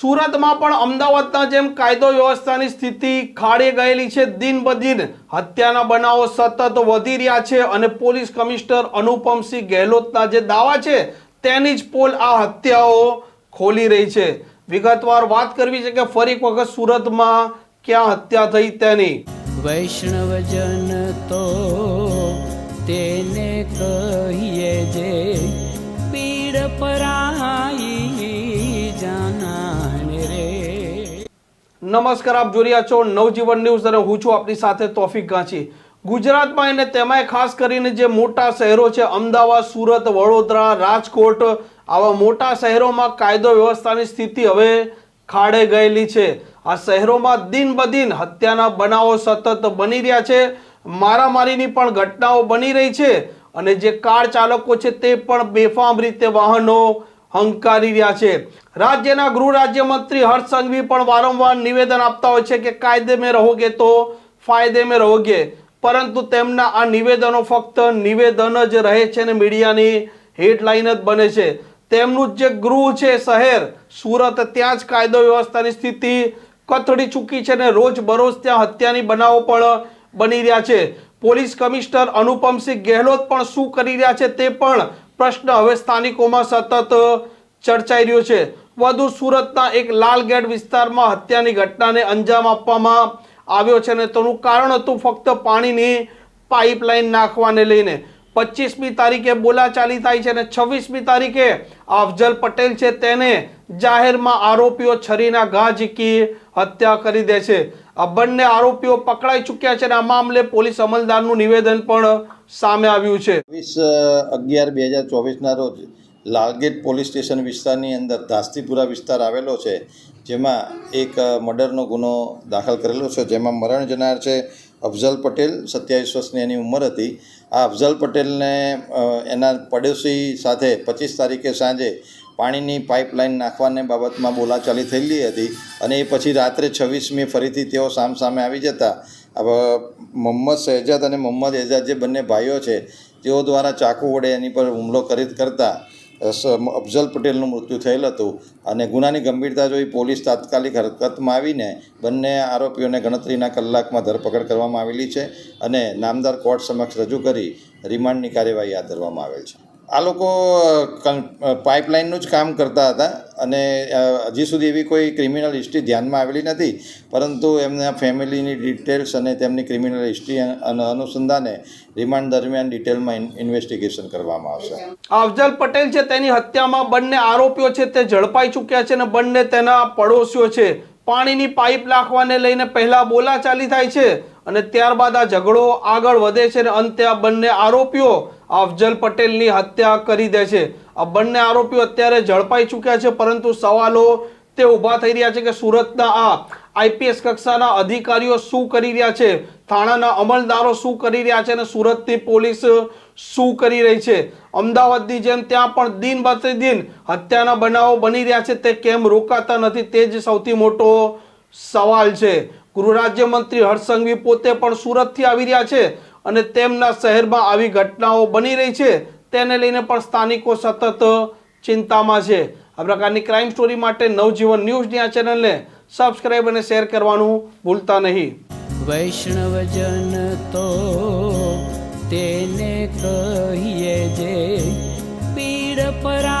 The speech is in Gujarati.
સુરતમાં પણ અમદાવાદના જેમ કાયદો વ્યવસ્થાની સ્થિતિ ખાડે ગયેલી છે. દિન બદિન હત્યાના બનાવો સતત વધી રહ્યા છે અને પોલીસ કમિશનર અનુપમસિંહ ગેહલોતના જે દાવા છે તેની જ પોલ આ હત્યાઓ ખોલી રહી છે. વિગતવાર વાત કરવી છે કે ફરી એક વખત સુરતમાં ક્યાં હત્યા થઈ તેની? વૈષ્ણવજન તો તેને કહીએ રે. નમસ્કાર, આપ જોઈ રહ્યા છો નવજીવન ન્યૂઝ અને હું છું આપની સાથે તોફિક ગાંચી. ગુજરાતમાં અને તેમાંય ખાસ કરીને જે મોટા શહેરો છે, અમદાવાદ, સુરત, વડોદરા, રાજકોટ, આવા મોટા શહેરોમાં કાયદો વ્યવસ્થાની સ્થિતિ હવે ખાડે ગયેલી છે. આ શહેરોમાં દિન બદિન હત્યાના બનાવો સતત બની રહ્યા છે. મારામારીની પણ ઘટનાઓ બની રહી છે અને જે કાર ચાલકો છે તે પણ બેફામ રીતે વાહનો હંકારી રહ્યા છે. રાજ્યના ગૃહ રાજ્યમંત્રી હર્ષ સંઘવી પણ વારંવાર નિવેદન આપતા હોય છે કે કાયદે મેં રહોગે તો ફાયદે મેં રહોગે. પરંતુ તેમના આ નિવેદનો ફક્ત નિવેદન જ રહે છે ને મીડિયાની હેડલાઇન જ બને છે. તેમનું જ ગૃહ છે શહેર, સુરત, ત્યાં જ કાયદો વ્યવસ્થાની સ્થિતિ કથળી ચૂકી છે ને રોજ બરોજ ત્યાં હત્યાની બનાવો પણ બની રહ્યા છે. પોલીસ કમિશનર અનુપમસિંહ ગેહલોત પણ શું કરી રહ્યા છે તે પણ પ્રશ્ન હવે સ્થાનિકોમાં સતત ચર્ચાઈ રહ્યો છે. વધુ સુરતના એક લાલગેટ વિસ્તારમાં હત્યાની ઘટનાને અંજામ આપવામાં આવ્યો છે અને તેનું કારણ હતું ફક્ત પાણીની પાઇપલાઇન નાખવાને લઈને. પચીસમી તારીખે બોલાચાલી થાય છે અને છવ્વીસમી તારીખે અફજલ પટેલ છે તેને જાહેરમાં આરોપીઓ છરીના ઘા ઝીકી હત્યા કરી દે છે. આ બંને આરોપીઓ પકડાઈ ચૂક્યા છે અને આ મામલે પોલીસ અમલદારનું નિવેદન પણ સામે આવ્યું છે. વીસ અગિયાર બે હજાર ચોવીસના રોજ લાલગેટ પોલીસ સ્ટેશન વિસ્તારની અંદર ધાસ્તીપુરા વિસ્તાર આવેલો છે, જેમાં એક મર્ડરનો ગુનો દાખલ કરેલો છે. જેમાં મરણ જનાર છે અફઝલ પટેલ, સત્યાવીસ વર્ષની એની ઉંમર હતી. આ અફઝલ પટેલને એના પડોશી સાથે પચીસ તારીખે સાંજે પાણીની પાઇપલાઇન નાખવાને બાબતમાં બોલાચાલી થયેલી હતી અને એ પછી રાત્રે છવ્વીસમી ફરીથી તેઓ સામસામે આવી જતા. હવે મોહમ્મદ શહેજાદ અને મોહમ્મદ એજાદ જે બંને ભાઈઓ છે, તેઓ દ્વારા ચાકુ વડે એની પર હુમલો કરી, કરતા અફઝલ પટેલનું મૃત્યુ થયેલ હતું અને ગુનાની ગંભીરતા જોઈ પોલીસ તાત્કાલિક હરકતમાં આવીને બંને આરોપીઓને ગણતરીના કલાકમાં ધરપકડ કરવામાં આવેલી છે અને નામદાર કોર્ટ સમક્ષ રજૂ કરી રિમાન્ડની કાર્યવાહી હાથ ધરવામાં આવેલ છે. આ લોકો પાઇપલાઇનનું જ કામ કરતા હતા અને હજી સુધી એવી કોઈ ક્રિમિનલ હિસ્ટ્રી ધ્યાનમાં આવેલી નથી. પરંતુ એમના ફેમિલીની ડિટેલ્સ અને તેમની ક્રિમિનલ હિસ્ટ્રી અને અનુસંધાને રિમાન્ડ દરમિયાન ડિટેલમાં ઇન્વેસ્ટિગેશન કરવામાં આવશે. અફજલ પટેલ છે, તેની હત્યામાં બંને આરોપીઓ છે, તે ઝડપાઈ ચૂક્યા છે અને બંને તેના પડોશીઓ છે. પાણીની પાઇપ નાખવાને લઈને પહેલા બોલાચાલી થાય છે. અને ત્યારબાદ આ ઝઘડો આગળ વધે છે અને અંતે આ બંને આરોપીઓ અફજલ પટેલની હત્યા કરી દે છે. આ બંને આરોપીઓ અત્યારે ઝડપાઈ ચૂક્યા છે, પરંતુ સવાલો તે ઊભા થઈ રહ્યા છે કે સુરતના આ આઈપીએસ કક્ષાના અધિકારીઓ શું કરી રહ્યા છે, થાણાના અમલદારો શું કરી રહ્યા છે અને સુરતની પોલીસ શું કરી રહી છે? અમદાવાદની જેમ ત્યાં પણ દિન પ્રતિદિન હત્યાના બનાવો બની રહ્યા છે, તે કેમ રોકાતા નથી તે જ સૌથી મોટો સવાલ છે. ગૃહ રાજ્યમંત્રી હર્ષસંઘવી પોતે પણ સુરતથી આવી રહ્યા છે અને તેમના શહેરમાં આવી ઘટનાઓ બની રહી છે. તેને લઈને પણ સ્થાનિકો સતત ચિંતામાં છે. આ પ્રકારની ક્રાઇમ સ્ટોરી માટે નવજીવન ન્યૂઝની આ ચેનલને સબસ્ક્રાઇબ અને શેર કરવાનું ભૂલતા નહીં. વૈષ્ણવજન તો તેને કહીએ જે પીડ પરાઈ